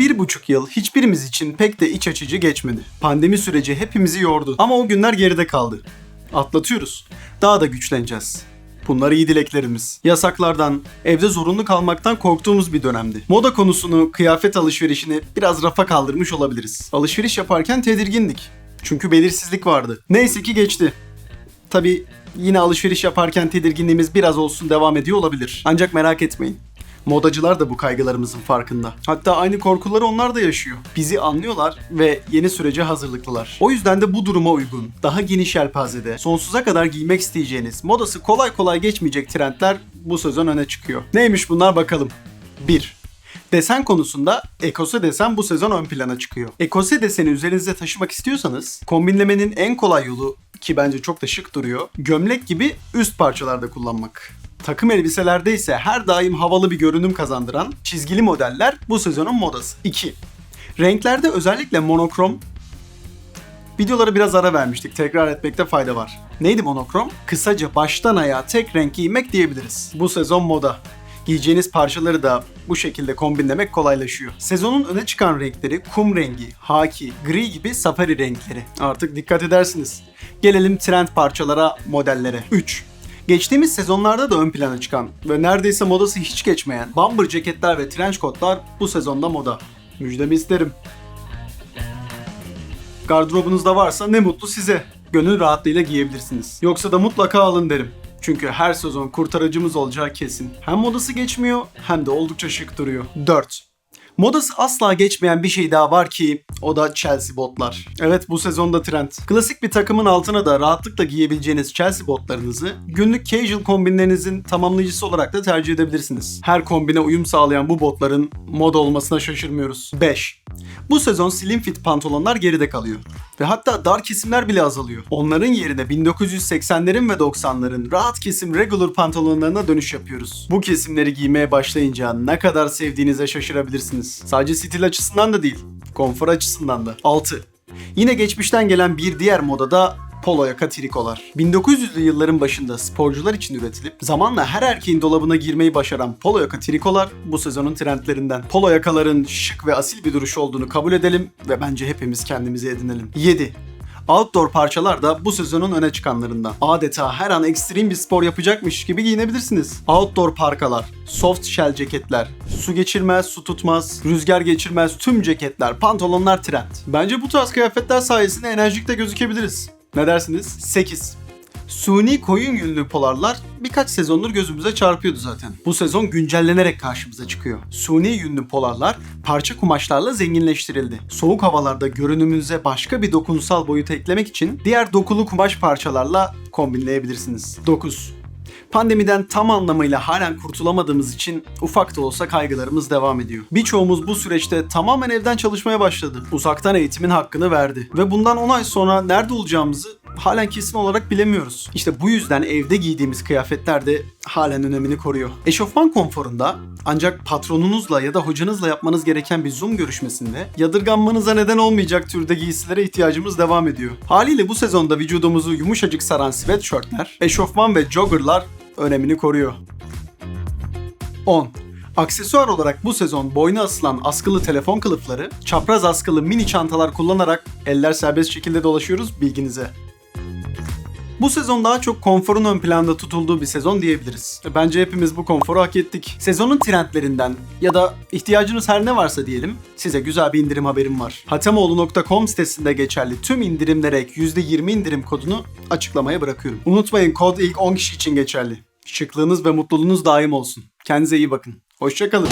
bir buçuk yıl hiçbirimiz için pek de iç açıcı geçmedi. Pandemi süreci hepimizi yordu ama o günler geride kaldı. Atlatıyoruz. Daha da güçleneceğiz. Bunlar iyi dileklerimiz. Yasaklardan, evde zorunlu kalmaktan korktuğumuz bir dönemdi. Moda konusunu, kıyafet alışverişini biraz rafa kaldırmış olabiliriz. Alışveriş yaparken tedirgindik. Çünkü belirsizlik vardı. Neyse ki geçti. Tabi yine alışveriş yaparken tedirginliğimiz biraz olsun devam ediyor olabilir. Ancak merak etmeyin. Modacılar da bu kaygılarımızın farkında. Hatta aynı korkuları onlar da yaşıyor. Bizi anlıyorlar ve yeni sürece hazırlıklılar. O yüzden de bu duruma uygun, daha geniş yelpazede, sonsuza kadar giymek isteyeceğiniz, modası kolay kolay geçmeyecek trendler bu sezon öne çıkıyor. Neymiş bunlar bakalım. 1. Desen konusunda ekose desen bu sezon ön plana çıkıyor. Ekose deseni üzerinize taşımak istiyorsanız kombinlemenin en kolay yolu ki bence çok da şık duruyor. Gömlek gibi üst parçalarda kullanmak. Takım elbiselerde ise her daim havalı bir görünüm kazandıran çizgili modeller bu sezonun modası. 2. Renklerde özellikle monokrom Videoları biraz ara vermiştik. Tekrar etmekte fayda var. Neydi monokrom? Kısaca baştan ayağa tek renk giymek diyebiliriz. Bu sezon moda. Giyeceğiniz parçaları da bu şekilde kombinlemek kolaylaşıyor. Sezonun öne çıkan renkleri kum rengi, haki, gri gibi safari renkleri. Artık dikkat edersiniz. Gelelim trend parçalara, modellere. 3. Geçtiğimiz sezonlarda da ön plana çıkan ve neredeyse modası hiç geçmeyen bomber ceketler ve trench coatlar bu sezonda moda. Müjdemi isterim. Gardırobunuzda varsa ne mutlu size. Gönül rahatlığıyla giyebilirsiniz. Yoksa da mutlaka alın derim. Çünkü her sezon kurtarıcımız olacağı kesin. Hem modası geçmiyor hem de oldukça şık duruyor. 4. Modası asla geçmeyen bir şey daha var ki o da Chelsea botlar. Evet bu sezonda trend. Klasik bir takımın altına da rahatlıkla giyebileceğiniz Chelsea botlarınızı günlük casual kombinlerinizin tamamlayıcısı olarak da tercih edebilirsiniz. Her kombine uyum sağlayan bu botların moda olmasına şaşırmıyoruz. 5. Bu sezon slim fit pantolonlar geride kalıyor. Ve hatta dar kesimler bile azalıyor. Onların yerine 1980'lerin ve 90'ların rahat kesim regular pantolonlarına dönüş yapıyoruz. Bu kesimleri giymeye başlayınca ne kadar sevdiğinize şaşırabilirsiniz. Sadece stil açısından da değil, konfor açısından da. 6. Yine geçmişten gelen bir diğer moda da polo yaka trikolar. 1900'lü yılların başında sporcular için üretilip zamanla her erkeğin dolabına girmeyi başaran polo yaka trikolar bu sezonun trendlerinden. Polo yakaların şık ve asil bir duruş olduğunu kabul edelim ve bence hepimiz kendimize edinelim. 7. Outdoor parçalar da bu sezonun öne çıkanlarından. Adeta her an ekstrem bir spor yapacakmış gibi giyinebilirsiniz. Outdoor parkalar, soft shell ceketler, su geçirmez, su tutmaz, rüzgar geçirmez tüm ceketler, pantolonlar trend. Bence bu tarz kıyafetler sayesinde enerjik de gözükebiliriz. Ne dersiniz? 8. Suni koyun yünlü polarlar birkaç sezondur gözümüze çarpıyordu zaten. Bu sezon güncellenerek karşımıza çıkıyor. Suni yünlü polarlar parça kumaşlarla zenginleştirildi. Soğuk havalarda görünümünüze başka bir dokunsal boyut eklemek için diğer dokulu kumaş parçalarla kombinleyebilirsiniz. 9. Pandemiden tam anlamıyla halen kurtulamadığımız için ufak da olsa kaygılarımız devam ediyor. Birçoğumuz bu süreçte tamamen evden çalışmaya başladı. Uzaktan eğitimin hakkını verdi. Ve bundan 10 ay sonra nerede olacağımızı halen kesin olarak bilemiyoruz. İşte bu yüzden evde giydiğimiz kıyafetler de halen önemini koruyor. Eşofman konforunda ancak patronunuzla ya da hocanızla yapmanız gereken bir Zoom görüşmesinde yadırganmanıza neden olmayacak türde giysilere ihtiyacımız devam ediyor. Haliyle bu sezonda vücudumuzu yumuşacık saran sweatshirtler, eşofman ve joggerlar önemini koruyor. 10. Aksesuar olarak bu sezon boyuna asılan askılı telefon kılıfları, çapraz askılı mini çantalar kullanarak eller serbest şekilde dolaşıyoruz bilginize. Bu sezon daha çok konforun ön planda tutulduğu bir sezon diyebiliriz. Bence hepimiz bu konforu hak ettik. Sezonun trendlerinden ya da ihtiyacınız her ne varsa diyelim size güzel bir indirim haberim var. Hatemoğlu.com sitesinde geçerli tüm indirimlere ek %20 indirim kodunu açıklamaya bırakıyorum. Unutmayın kod ilk 10 kişi için geçerli. Şıklığınız ve mutluluğunuz daim olsun. Kendinize iyi bakın. Hoşçakalın.